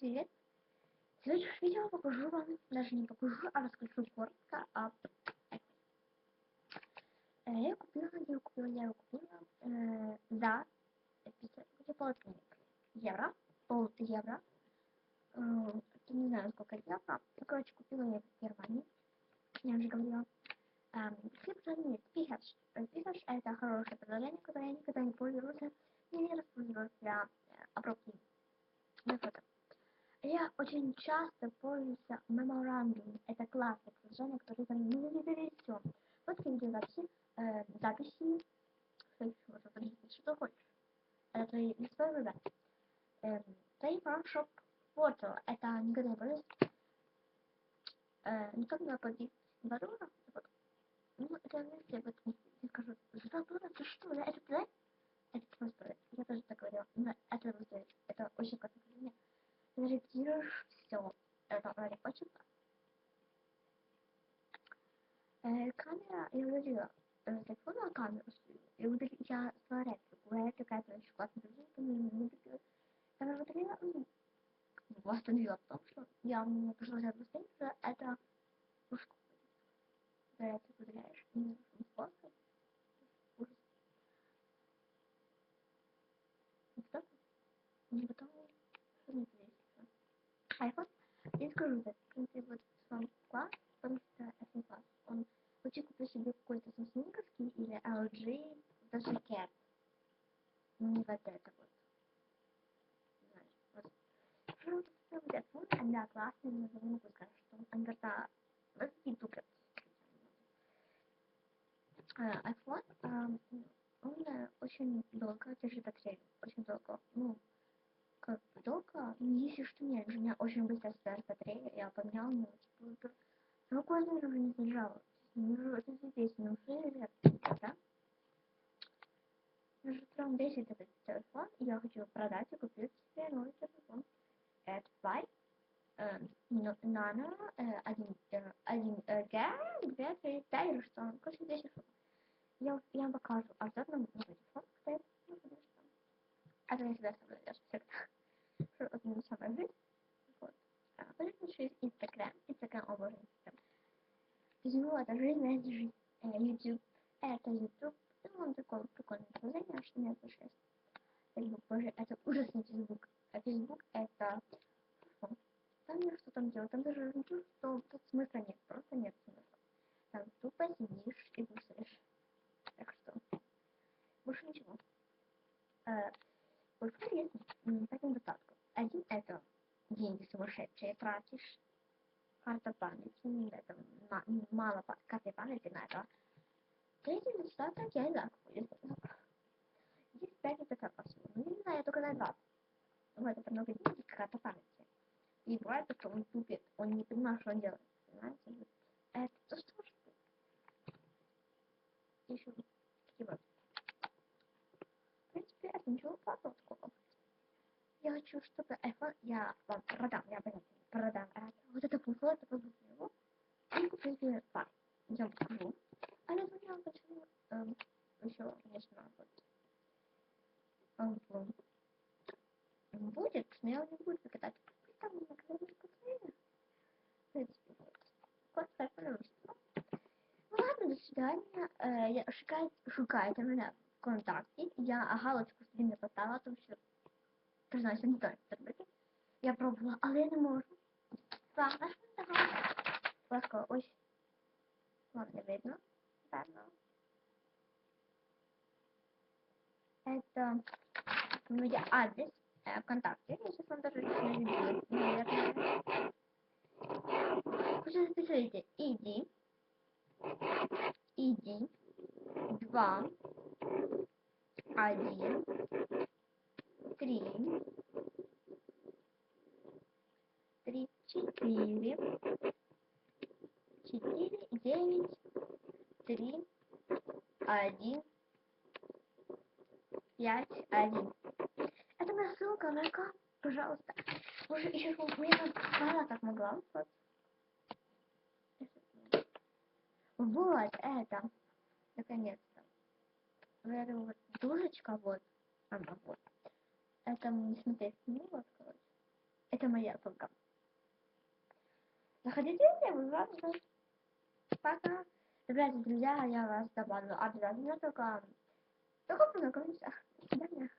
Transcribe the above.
Привет. В следующем видео покажу вам, даже не покажу, а расскажу коротко об. Э, Я купила, я купила, я купила э, за 50, где евро, пол евро. Э, не знаю, сколько евро. Ну, короче, купила я в Германии. Я уже говорила. Эм, все предложения Пихач. Пихач это хорошее предложение, которое я никогда не пользовался. Я не распользовалась для э, обробки на фото. Я очень часто пользуюсь меморандум. Это классное приложение, которое не все. Вот видеозаписи, э, записи, что что хочешь. Это твои свой выбор. Эм, твои франшоп фото. Это никогда не пользуюсь. Э, никак не 2 доллара. Вот. Ну, это если вот я скажу, 2 доллара, ты что, да, это да? Это твой стоит. Я тоже так говорила. Но это стоит. Это очень классное приложение редактируешь все. Это вроде очень э, Камера, я удалила э, телефон камеру свою. И удалила, я свою реплику. Реплика это очень картинка, мне не удалила. Восстановила в том, что я мне пришлось объяснить, что это пушку. Когда ты удаляешь, не плоскость. Ужас. Вот И потом, что мне iPhone. Я скажу так, в принципе, вот сам класс, потому что это класс. Он лучше куплю себе какой-то самсунговский или LG, даже Cat. Не вот это вот. Знаешь, вот. Что вот это вот iPhone, да, классный, но я не могу сказать, что он иногда тупят. iPhone, он очень долго держит батарею, очень долго. Ну, как долго, если что нет, у меня очень быстро стала батарея, я поменяла, но типа, рукой уже не заряжала. Ну, это здесь, ну, лет, да? Уже прям 10 этот телефон, и я хочу продать и купить себе новый телефон. Это Fly, э, Nano, э, 1, э, 1 G, 2, 3, 5 или что, короче, 10 штук. Я, я вам покажу обзор на новый телефон, кстати, ну, конечно. Это я всегда соблюдаешь всегда. Одну самую жизнь. Вот. А потом еще есть Инстаграм. Инстаграм, о боже, Инстаграм. Ну, это жизнь, это жизнь. YouTube. Это YouTube. Ну, он такой прикольный приложение, что не слышишь. Facebook, боже, это ужасный Facebook. А Facebook это... Не что там делать, там даже ну, что тут смысла нет, просто нет смысла. Там тупо сидишь и кушаешь. Так что, больше ничего. Большой есть пять недостатков. Один это деньги сумасшедшие тратишь. Карта памяти, это мало карты памяти на это. Третий недостаток я и так. Есть пять недостатков всего. Ну, не знаю, я только на два. Вот это много денег, карта памяти. И бывает, что он тупит, он не понимает, что он делает. Понимаете? Это то что ж Еще такие вот принципе, это ничего плохого такого. Я хочу, чтобы iPhone я вам продам, я понятно, продам вот это пуфло, это пуфло его, и себе пар. Я вам покажу. А я думаю, почему эм, еще, конечно, вот, он будет, но я не свидания. Э, я шукайте, шукайте меня ВКонтакті. Я галочку собі не поставила, тому що признаюся, не так зробити. Я пробувала, але я не можу. Так, наш галочка. Легко, ось. Вам не видно, певно. Это мой адрес э, ВКонтакте. Я сейчас вам даже не видео, наверное. Уже записывайте. Иди. Иди. Два. Один, три, три, четыре, четыре, девять, три, один, пять, один. Это моя ссылка, ну-ка, пожалуйста. Уже еще мне мало так могла. Вот. Вот это. Наконец-то. Вот это вот дужечка, вот, она вот. Это не смотреть, ну вот, короче. Это моя ссылка. Заходите, я буду рада. Пока. Ребята, друзья, я вас добавлю обязательно, только... Только познакомимся. До свидания.